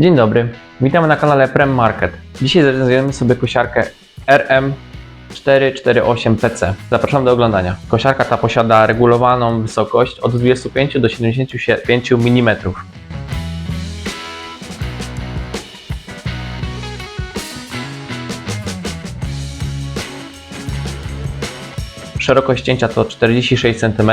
Dzień dobry, witamy na kanale Prem Market. Dzisiaj zrecenzujemy sobie kosiarkę RM448PC. Zapraszam do oglądania. Kosiarka ta posiada regulowaną wysokość od 25 do 75 mm. Szerokość cięcia to 46 cm,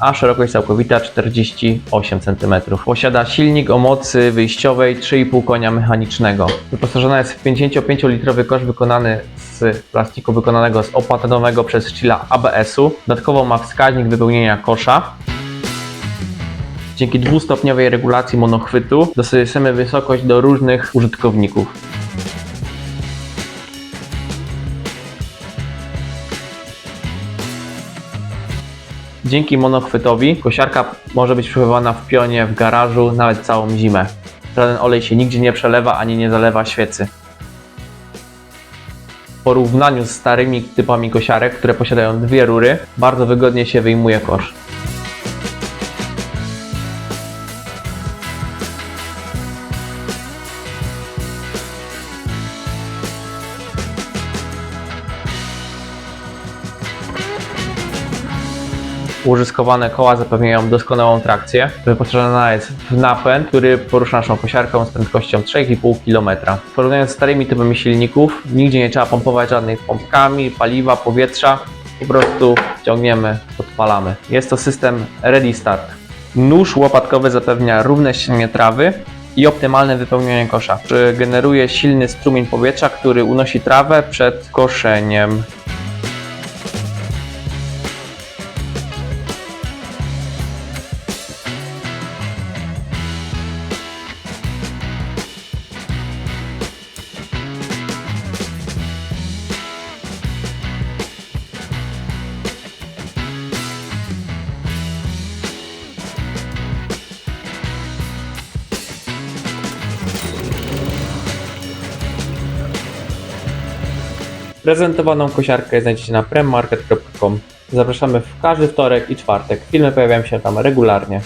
a szerokość całkowita 48 cm. Posiada silnik o mocy wyjściowej 3,5 konia mechanicznego. Wyposażona jest w 55-litrowy kosz wykonany z plastiku wykonanego z opatenowego przez Stila ABS-u. Dodatkowo ma wskaźnik wypełnienia kosza. Dzięki dwustopniowej regulacji monochwytu dostosujemy wysokość do różnych użytkowników. Dzięki monochwytowi kosiarka może być przechowywana w pionie w garażu nawet całą zimę. Żaden olej się nigdzie nie przelewa ani nie zalewa świecy. W porównaniu z starymi typami kosiarek, które posiadają dwie rury, bardzo wygodnie się wyjmuje kosz. Użyskowane koła zapewniają doskonałą trakcję. Wyposażona jest w napęd, który porusza naszą kosiarką z prędkością 3,5 km. Porównując z starymi typami silników, nigdzie nie trzeba pompować żadnych pompkami, paliwa, powietrza. Po prostu ciągniemy, odpalamy. Jest to system Ready Start. Nóż łopatkowy zapewnia równe ścianie trawy i optymalne wypełnienie kosza. Generuje silny strumień powietrza, który unosi trawę przed koszeniem. Prezentowaną kosiarkę znajdziecie na premmarket.com. Zapraszamy w każdy wtorek i czwartek. Filmy pojawiają się tam regularnie.